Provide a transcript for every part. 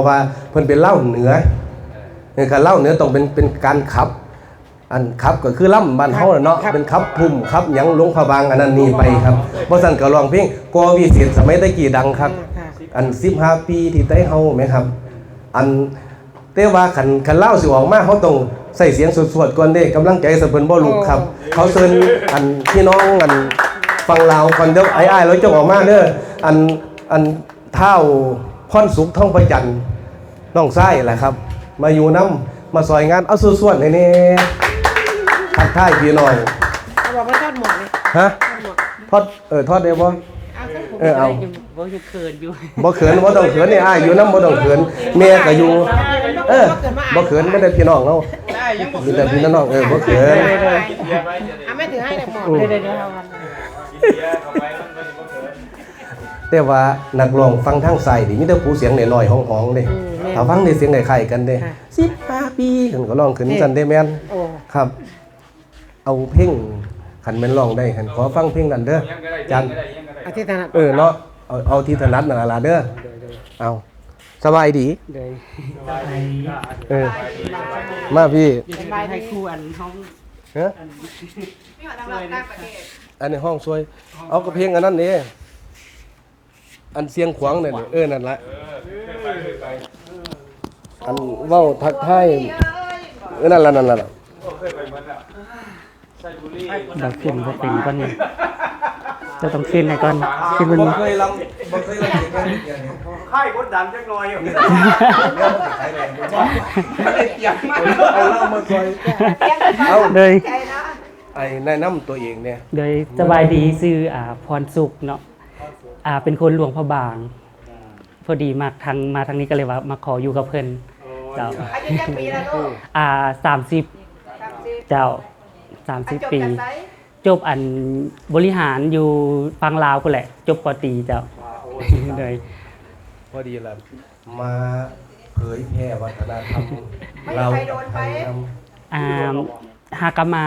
ราะว่าเพิ่นเป็นเหล่าเหนือเนี่ยการเหล่าเหนือต้องเป็นเป็นการขับ อันขับก็คือล่ำบ้านเฮาน่ะเนาะเป็นขับพุ่มขับหยังหลวงพระบางอันนั้นนี่ไปครับบ่ซั่นก็ร้องเพลงกอวิเศษสมัยตะกี้ดังครับ ค่ะอัน15ปีที่ไต้เฮาไหมครับ อันแต่ว่าคันคันเล่าสิออกมาเขาต้องใส่เสียงสวดๆก่อนเด้กำลังใจสะเพิ่นบ่ลุกครับ เขาเชิญอันพี่น้องอันฟังลาวก่อนเด้อไอ้ๆแล้วจงออกมาเด้ออันอันเท้าพรสุขท่องประจันทร์ น้องไส้แหละครับ มาอยู่น้ำมาซอยงานเอาสวดๆให้แน่ทักทายพี่น้อยเอาบอกว่าทอดหมดเลยฮะทอดหมดทอดเออทอดได้บ่เอาสักผมเออเอาบ่ยังเขินอยู่บ่เขินบ่ต้องเขินนี่อ้ายอยู่น้ำบ่ต้องเขินแม่ก็อยู่ เออบ่เขินไม่ได้พี่น้องเนาะมีแต่พี่น้องเออบ่เขินเอาไม่ถือให้แต่หมดอืมเลยเดี๋ยวเอาวัน แต่ว่านักร้องฟังทางไสนี่มีแต่ผู้เสียงน้อยๆห้องๆเด้ถ้าฟังได้เสียงคล้ายๆกันเด้15ปีเพิ่นก็ร้องขึ้นซั่นได้แม่นโอ้ครับ เอาเพลงคันแม่นร้องได้คันขอฟังเพลงนั้นเด้อจันอาทิตย์นั้นเออเนาะเอาเอาที่ถนัดนั่นล่ะเด้อเอาสบายดีเลยเออมาพี่สบายให้ดีครูอันห้องฮะพี่ว่าทำต่างประเทศอันในห้องซวย เอากระเพลงอันนั้นนี่ อันเสียงขวางนั่นนี่เออนั่นละอันเว้าทักทายเออนั่นละนั่นละนั่นเราขึ้นบ่เป็นก่อนนี่เราต้องขึ้นให้ก่อนขึ้นบนบ่เคยลำบ่เคยลำเพลงกันอย่างนี้ไข่กดดันจักหน่อยเดี๋ยวมันสิขายแรงเอาเล่ามาซอยเอาเลยไอ้แนะนํตัวเองเนี่ยโดยสบายดีชื่ออ่าพรสุขเนาะ อ่าเป็นคนหลวงพระบาง พอดีมาทางมาทางนี้ก็เลยว่ามาขออยู่กับเพิ่นเจ้าอายุจักปีแล้วลูกอ่า30สามสิบเจ้าจบ30ปีจากไสจบอันบริหารอยู่ฟังลาวพุ่นแหละ จบปตรีเจ้าโดยพอดีล่ะมาเผยแพร่วัฒนธรรมไม่เราใครโดนไปอ่าหากนมา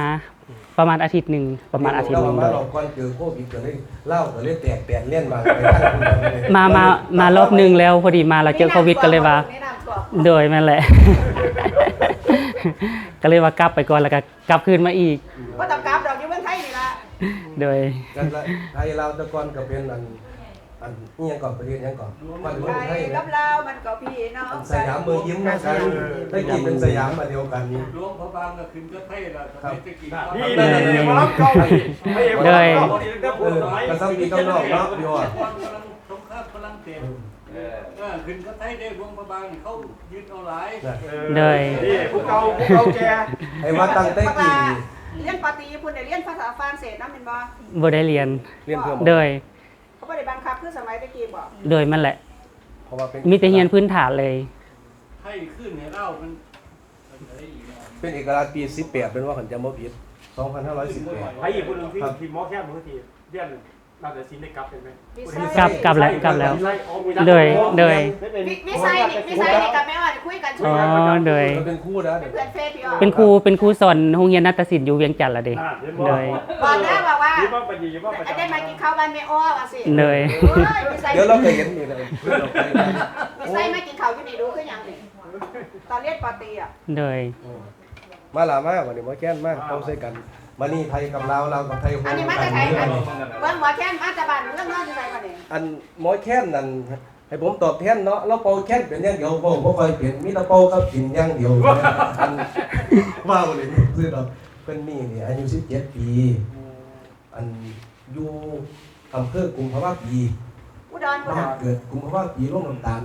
ประมาณอาทิตย์หนึ่งประมาณอาทิตย์หนึ่งเราโดมายเราก่อนเจอโควิดก็เลยเล่าก็เลยแตกแตนเล่นมาไปทางคุณเลยมามามารอบหนึงแล้วพอดีมาเราเจอโควิดก็เลยว่า แนะนำตัวโดยนั่นแหละ ก็เลยว่ากลับไปก่อนแล้วก็กลับคืนมาอีก ว่าต้องกลับดอกอยู่เมืองไทยนี่ล่ะโดยกันละไทยเราแตะกอนก็เป็นอัน อันนี่ยังก่อนประเทศยังก่อนมันเมืองไทไทยยกันะบลาวมันก็พี่น้องอันสยามเมืองยิ้มนะกันได้กินเป็นสยามมาเดียวกันหลวงพระบางก็ขึ้นก็เท่ละสมัยตะกี้นี่นี่นี่มารับเก่าไม่เอ็มเลยเออกระซับปีกำนอกเนาะพี่ว่ากำลังสงครามกำลังเต็มเออขึ้นก็เท่ได้หลวงพระบางเขายึดเอาหลายเลยนี่ผู้เก่าผู้เก่าแก่ไอ้ว่าตั้งแต่บักกี่ลาเรียนปาตรีพุ่นได้เรียนภาษาฝรั่งเศสนำแม่นบ่บ่ได้เรียนเรียนเพิ่มโดย เขาบ่ได้บังคับคือสมัยตะกี้บ่โดยมันแหละ เพราะว่าเป็นมีแต่เรียนพื้นฐานเลย ให้ขึ้นให้เล่ามันเป็นเอกราชปี18เป็นว่าขันจำบ่ผิด2518 ไอ้อีกคนนึงที่ทีมหมอแค่มือทีเรียน เราจะซินได้กลับเป็นไหมกลับกลับแล้วกลับแล้ว เลยเลย วิวิสัยนี่วิสัยนี่กับแม่อ่อนคุยกันช่อ๋วอยกันโดยเป็นคู่นะเป็นเพื่อนเฟซพี่อ่อนเป็นครูเป็นครูสอนโรงเรียนนาฏศิลป์อยู่เวียงจันทน์ละเด้โดยบอกแล้วบอกว่ายิ้มว่าปฏิยิ้มว่าประได้มากินข้าวบ้านแม่อ้อว่าสิเลยโอ้ยวิสัยเดี๋ยวเราเคยเห็นอยู่เลยเพื่อนเราไปกันวิสัยมากินข้าวอยู่นี่ดูคือหยังนี่ตอนเรียนปาตรีอะโดยมาลามาวันนี้มาแก้นมาเข้าใส่กัน มานี่ไทยกับลาวลาวกับไทยอันนี้มาจากไหนอันเบิ่งหมอแค้นมาจากบ้านเรื่องนอนอยู่ไสบ่นี่อันหมอแค้นนั่นให้ผมตอบแทนเนาะเราเป่าแค้นเป็นอย่างเดียวบ่บ่ค่อยเป็นมีแต่เป่ากับกินอย่างเดียวอันว่าบ่ได้ซื้อดอกเพิ่นนี่นี่อายุ17ปี อันอยู่อำเภอกุมภาวะปีอุดรพุ่นบ้านน่ะเกิดกุมภาวะปีร่วงน้ำตาล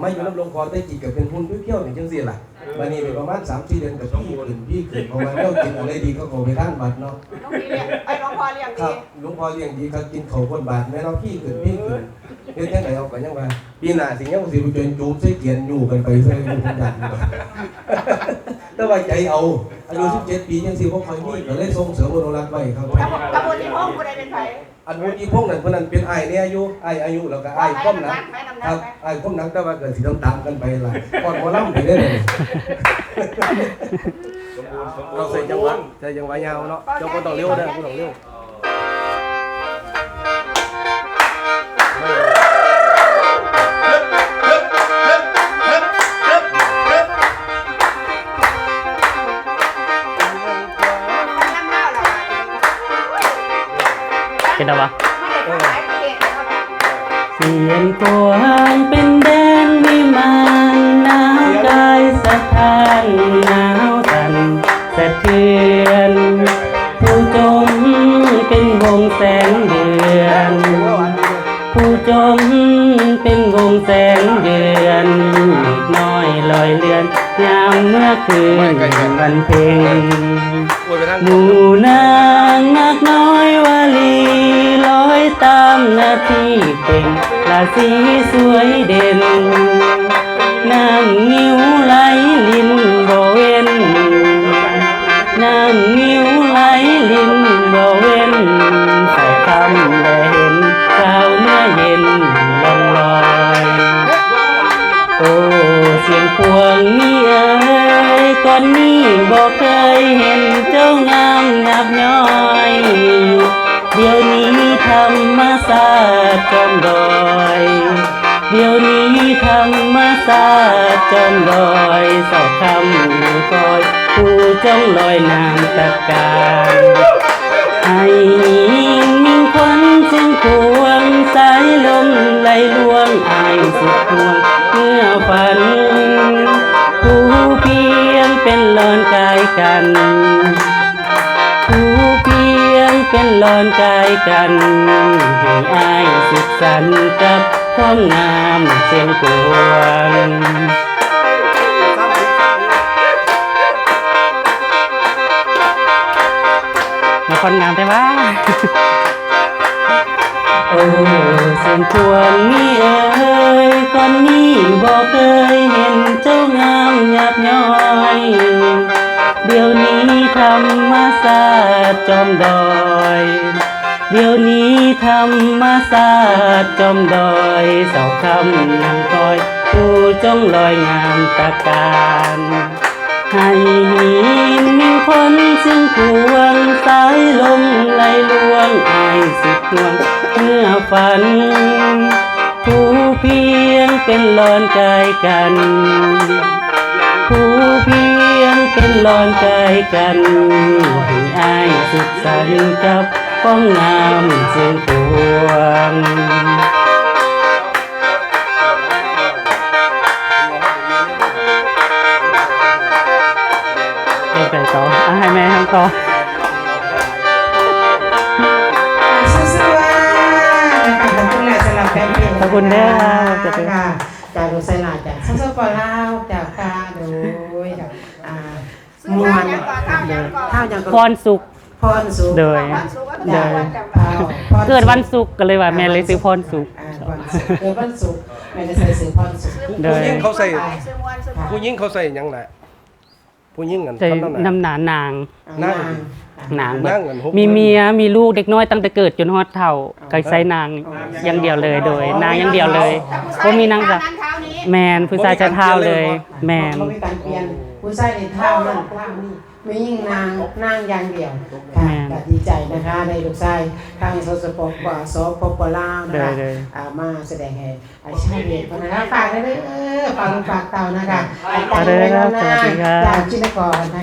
ไม่อยู่น้ำลงคอได้กินกับเป็นหุ่นเพี้ยวๆนี่จังซี่ล่ะวันนี้เป็นประมาณ3-4เดือนกับพี่ขึ้นพี่ขึ้นเพราะว่าเรากินอะไรดีก็ขอไปทานบัดเนาะน้องพี่เลี้ยงไอ้น้องพ่อเลี้ยงครัดีบหลวงพ่อเลี้ยงดีครับกินข้าวคนบาทแม่เราพี่ขึ้นพี่ขึ้นเฮ็ดจังไดเอาไปยังว่าปีหน้าสิยังสิไปจนจูมใส่เกียนอยู่กันไปใส่อยู่คนยันแต่ว่าใจเอาอายุ17ปียังสิบ่ค่อยมีก็เลยส่งเสริมอนุรักษ์ไว้ครับกระบวนกระบวนที่ห้องผู้ใดเป็นไผ อันวุฒิพงษ์นั่นเพิ่นนั่นเป็นอ้ายเนี่ยอายุอ้ายอายุแล้วก็อ้ายก้มหนักแม่น้ำหคนัรักบไหมอ้ายก้มหนักแต่ว่าเกิดสิต้องตามกันไปล่ะก่อนหมอลำไปได้เลยเราใส่จังหวะใส่จังหวะยาวเนาะเจ้าบ่ต้องเร็วเด้อบ่ต้องเร็ว ยามเมื่อคืนวันเพ็ญโอ้ยไปทางหมู่นางนักน้อยวาลีลอยตามนาทีเป็นราศีสวยเด่นน้ำนิ้วไหลลินบ่เว้นน้ำนิ้วไหลลินบ่เว้นใส่คำได้เห็นสาวเมื่อเย็นลองลอย โอ้ เสียงพวงนี่เอนนี้บอกเคยเห็นเจ้างามงับน้อย เดี๋ยวนี้ธรรมศาสตร์จอมดอย เดี๋ยวนี้ธรรมศาสตร์จอมดอยสอบคำคอยผู้จ้องลอยนามตะกา กันผู้เพียงเป็นลอนกายกันให้อายสุขสันต์กับความงามเสียงกวงมาคนงามแต่ว่าโอ้เสียงพวงนี่เอ้ยก่อนนี้บอกเคยเห็นเจ้างามหยาบย้อย เดี๋ยวนี้ธรรมศาสตร์จอมดอย เดี๋ยวนี้ธรรมศาสตร์จอมดอยเสาคำนางคอยผู้จงลอยงามตะการให้มีคนซึ่งควงสายลมไหลลวงอายสุดหวงเมื่อฝัน ผู้เพียงเป็นลอนกายกัน ผู้เพียงเป็นลอนกายกันให้อายสุขสันต์กับป้องงามเสียงพวงเล่นไปต่ออะให้แม่ทำต่อสู้ๆนะคะขอบคุณแหละสำหรับแฟนเพลงขอบคุณเด้อครับจะเป็นค่ะจากดูไซนาจากสู้ๆปอลาวจากค่ะโดยจากอ่า ซื้อข้าว ยังก่อนข้าวยังก่อนข้าวยังพรสุข พรสุขโดย วันศุกร์ก็เดจะวันจำยเกิดวันศุกร์ก็เลยว่าแม่เลยซื้อพรสุข อ่าพรสุขเกิดวันศุกร์แม่จะใส่ซื้อพรสุขโดย ผู้หญิงเขาใส่ซื้อวันศุกร์ผู้หญิงเขาใส่หยังไงผู้หญิงกันใจทำนั่นน่ะ น้ำหนานางนั่งนางนั่งกันหกมีเมียมีลูกเด็กน้อยตั้งแต่เกิดจนฮอดเฒ่าก็ใส่นางอย่างเดียวเลยโดย นางอย่างเดียวเลยบ่มีนางจาจ้ะนั้นเท้านี้แมนผู้ชายจะเท้าเลย แมนบ่มีการเปลี่ยน ผู้ชายในเท่านั่นเท่านี่ไม่ยิ่งนางนางอย่างเดียวค่ะแม่นก็ดีใจนะคะในลูกชายทางสสปปสปปลาวนะคะเด้ออ่ามาแสดงให้อาชาติเด็กนะคะฝากได้เลยเออฝากลูกฝากเต่านะคะฝากเด้อครับสวัสดีครับจากชินกรนะคะ